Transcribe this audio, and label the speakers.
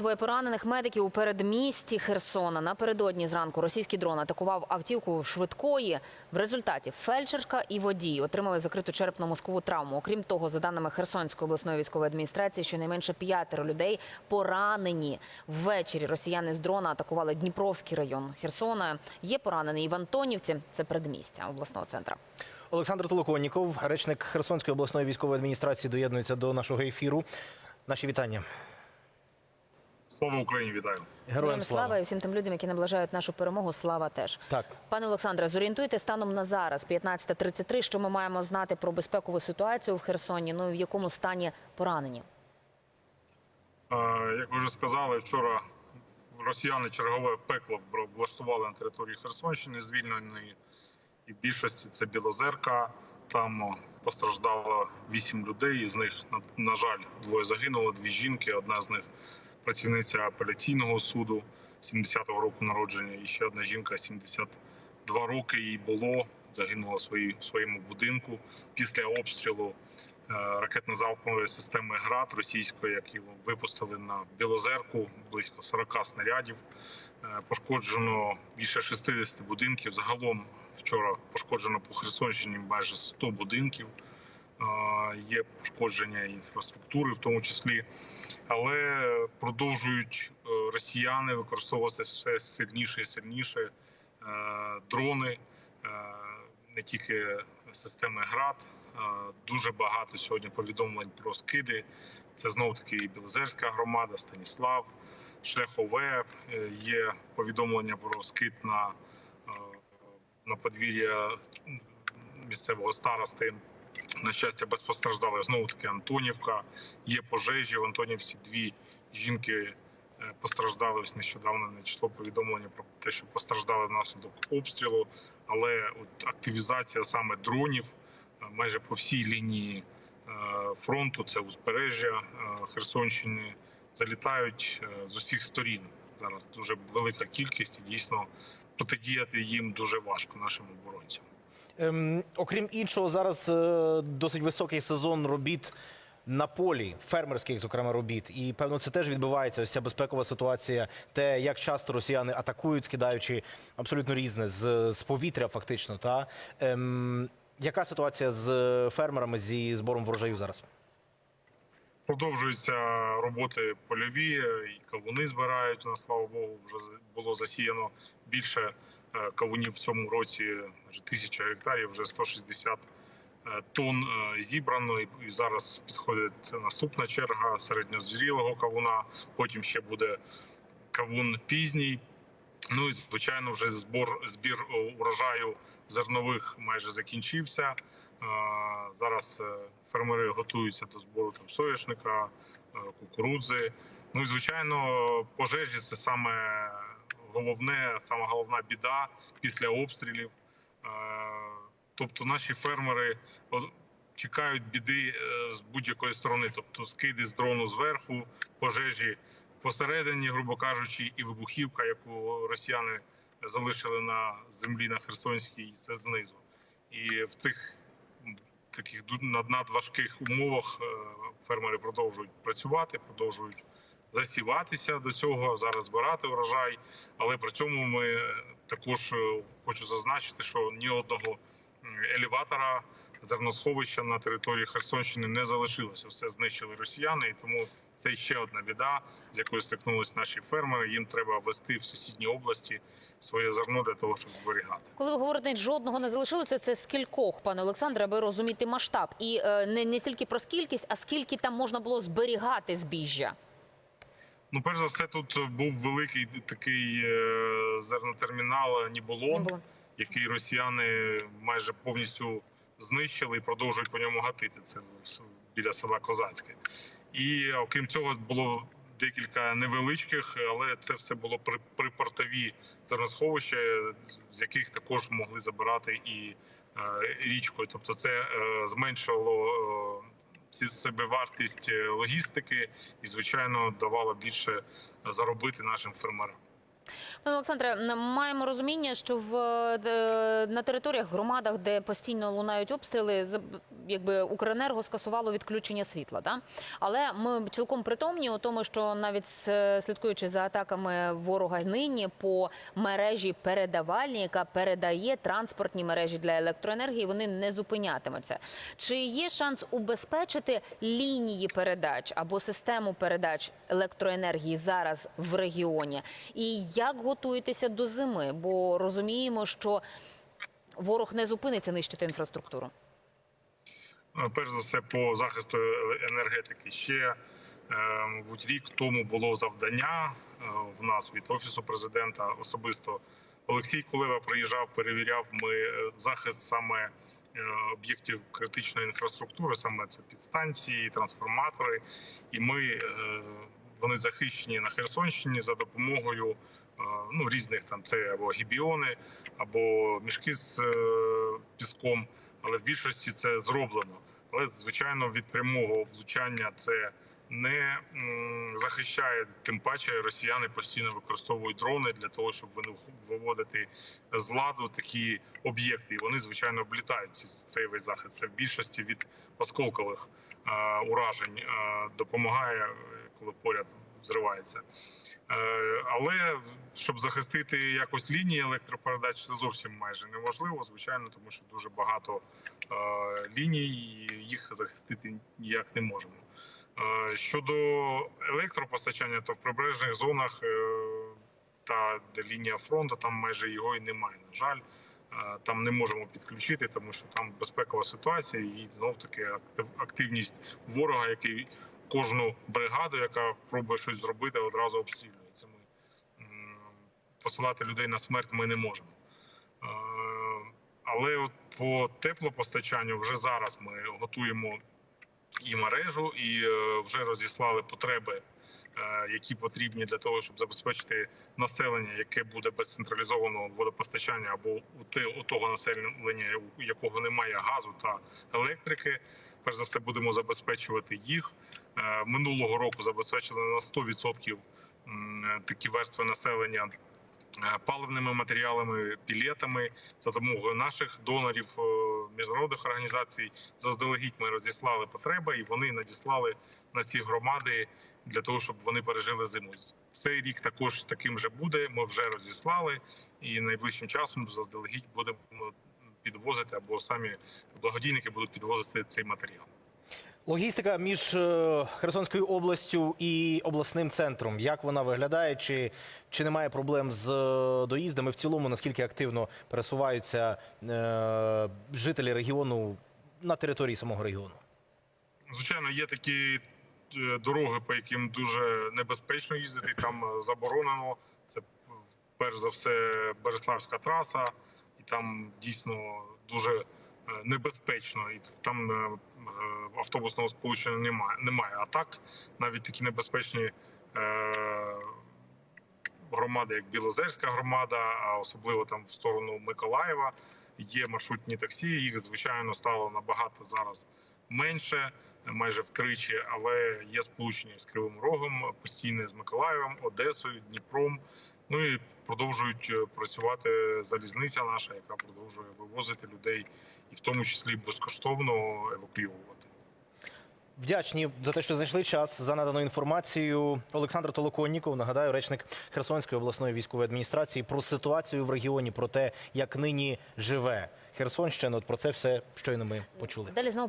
Speaker 1: Двоє поранених медиків у передмісті Херсона. Напередодні зранку російський дрон атакував автівку швидкої. В результаті фельдшерка і водій отримали закриту черепно-мозкову травму. Окрім того, за даними Херсонської обласної військової адміністрації, щонайменше п'ятеро людей поранені. Ввечері росіяни з дрона атакували Дніпровський район Херсона. Є поранений і в Антонівці. Це передмістя обласного центру.
Speaker 2: Олександр Толоконніков, речник Херсонської обласної військової адміністрації, доєднується до нашого ефіру. Наші вітання.
Speaker 3: Слава Україні, вітаю.
Speaker 2: Героям слава.
Speaker 1: і всім тим людям, які наближають нашу перемогу. Слава теж.
Speaker 2: Так.
Speaker 1: Пане Олександре, зорієнтуйте станом на зараз, 15.33, що ми маємо знати про безпекову ситуацію в Херсоні. Ну і в якому стані поранені?
Speaker 3: Е, Як ви вже сказали, вчора росіяни чергове пекло влаштували на території Херсонщини, звільненої і в більшості це Білозерка. Там постраждало вісім людей. Із них на, на жаль, двоє загинуло, дві жінки. Одна з них працівниця апеляційного суду 70-го року народження. І ще одна жінка 72 роки їй було. Загинула в свої- своєму будинку після обстрілу е, ракетно-залпової системи ГРАД російської, які випустили на Білозерку близько 40 снарядів. Е, Пошкоджено більше 60 будинків. Загалом вчора пошкоджено по Херсонщині майже 100 будинків. Є пошкодження інфраструктури, в тому числі, але продовжують е, росіяни використовувати все сильніше і сильніше е, дрони, е, не тільки системи ГРАД. Дуже багато сьогодні повідомлень про скиди. Це знов таки і Білозерська громада, Станіслав, Шляхове. Є повідомлення про скид на, на подвір'я місцевого старости. На щастя, без постраждалих знову таки Антонівка. Є пожежі в Антонівці. Дві жінки е, постраждали. Ось нещодавно надійшло повідомлення про те, що постраждали внаслідок обстрілу. Але от активізація саме дронів е, майже по всій лінії е, фронту, це узбережжя Херсонщини, залітають з усіх сторін. Зараз дуже велика кількість і дійсно протидіяти їм дуже важко нашим оборонцям.
Speaker 2: Ем, окрім іншого, зараз е, досить високий сезон робіт на полі, фермерських, зокрема, робіт. І певно, це теж відбувається. Ось ця безпекова ситуація, те, як часто росіяни атакують, скидаючи абсолютно різне з, з повітря, фактично. Та ем, яка ситуація з фермерами зі збором врожаю зараз?
Speaker 3: Продовжуються роботи польові, і кавуни збирають. У нас, слава Богу, вже було засіяно більше е, кавунів в цьому році, тисяча гектарів, вже 160 е, тонн е, зібрано. І зараз підходить наступна черга середньозрілого кавуна. Потім ще буде кавун пізній. Ну і звичайно, вже збор збір е, урожаю зернових майже закінчився. Е, Зараз е, фермери готуються до збору там соняшника, е, кукурудзи. Ну і звичайно, пожежі це саме головне, саме головна біда після обстрілів. Е, Тобто наші фермери чекають біди е, з будь-якої сторони, тобто скиди з дрону зверху, пожежі посередині, грубо кажучи, і вибухівка, яку росіяни залишили на землі на Херсонській, це знизу. І в цих таких надважких умовах е, фермери продовжують працювати, продовжують засіватися до цього, зараз збирати урожай. Але при цьому ми також е, хочу зазначити, що ні одного елеватора зерносховища на території Херсонщини не залишилося. Все знищили росіяни, і тому це ще одна біда, з якою стикнулись наші фермери. Їм треба вести в сусідні області своє зерно для того, щоб зберігати.
Speaker 1: Коли ви говорите, жодного не залишилося, це з кількох, пане Олександре, аби розуміти масштаб. І е, не, не стільки про скількість, а скільки там можна було зберігати збіжжя.
Speaker 3: Ну, перш за все, тут був великий такий е, зернотермінал Ніболон, який росіяни майже повністю знищили і продовжують по ньому гатити. Це біля села Козацьке. І окрім цього, було декілька невеличких, але це все було при, припортові зерносховища, з яких також могли забирати і е, річкою. Тобто, це е, зменшило е, собівартість е, логістики і, звичайно, давала більше заробити нашим фермерам.
Speaker 1: Пане Олександре, маємо розуміння, що в е, на територіях громадах, де постійно лунають обстріли, якби Укренерго скасувало відключення світла. Да? Але ми цілком притомні у тому, що навіть слідкуючи за атаками ворога нині по мережі передавальні, яка передає транспортні мережі для електроенергії, вони не зупинятимуться. Чи є шанс убезпечити лінії передач або систему передач електроенергії зараз в регіоні? І як готуєтеся до зими? Бо розуміємо, що ворог не зупиниться нищити інфраструктуру.
Speaker 3: Е, Перш за все, по захисту енергетики ще е, мабуть рік тому було завдання е, в нас від офісу президента особисто. Олексій Кулева приїжджав, перевіряв ми е, захист саме об'єктів критичної інфраструктури, саме це підстанції, трансформатори. І ми вони захищені на Херсонщині за допомогою ну різних там це або гібіони, або мішки з е, піском. Але в більшості це зроблено. Але звичайно, від прямого влучання це не захищає. Тим паче росіяни постійно використовують дрони для того, щоб виводити з ладу такі об'єкти. І вони звичайно облітають цей весь захід. Це в більшості від осколкових е, уражень е, допомагає, е, коли поряд зривається. Е, Але щоб захистити якось лінії електропередач, це зовсім майже неможливо, звичайно, тому що дуже багато е, ліній, і їх захистити ніяк не можемо. Е, Щодо електропостачання, то в прибережних зонах та де лінія фронту, там майже його і немає. На жаль, там не можемо підключити, тому що там безпекова ситуація, і знов таки актив- активність ворога, який кожну бригаду, яка пробує щось зробити, одразу обстрілює. Посилати людей на смерть ми не можемо. Е, Але от по теплопостачанню вже зараз ми готуємо і мережу, і е, вже розіслали потреби, е, які потрібні для того, щоб забезпечити населення, яке буде без централізованого водопостачання, або у того населення, у якого немає газу та електрики. Перш за все, будемо забезпечувати їх. Минулого року забезпечили на 100% такі верстви населення паливними матеріалами, пілетами за допомогою наших донорів, е, міжнародних організацій. Заздалегідь ми розіслали потреби, і вони надіслали на ці громади для того, щоб вони пережили зиму. Цей рік також таким же буде. Ми вже розіслали, і найближчим часом заздалегідь будемо підвозити або самі благодійники будуть підвозити цей матеріал.
Speaker 2: Логістика між е, Херсонською областю і обласним центром. Як вона виглядає? Чи, чи немає проблем з е, доїздами? В цілому, наскільки активно пересуваються е, жителі регіону на території самого регіону?
Speaker 3: Звичайно, є такі е, дороги, по яким дуже небезпечно їздити. Там заборонено. Це перш за все Береславська траса, і там дійсно дуже небезпечно. І там е, е, автобусного сполучення немає. немає. А так навіть такі небезпечні е, громади, як Білозерська громада, а особливо там в сторону Миколаєва. Є маршрутні таксі. Їх звичайно стало набагато зараз менше, майже втричі, але є сполучення з Кривим Рогом, постійне з Миколаєвом, Одесою, Дніпром. Ну і продовжують працювати залізниця наша, яка продовжує вивозити людей, і в тому числі безкоштовно евакуювати.
Speaker 2: Вдячні за те, що знайшли час за надану інформацію. Олександр Толоконніков, нагадаю, речник Херсонської обласної військової адміністрації про ситуацію в регіоні, про те, як нині живе Херсонщина. От про це все щойно ми почули.
Speaker 1: Далі знову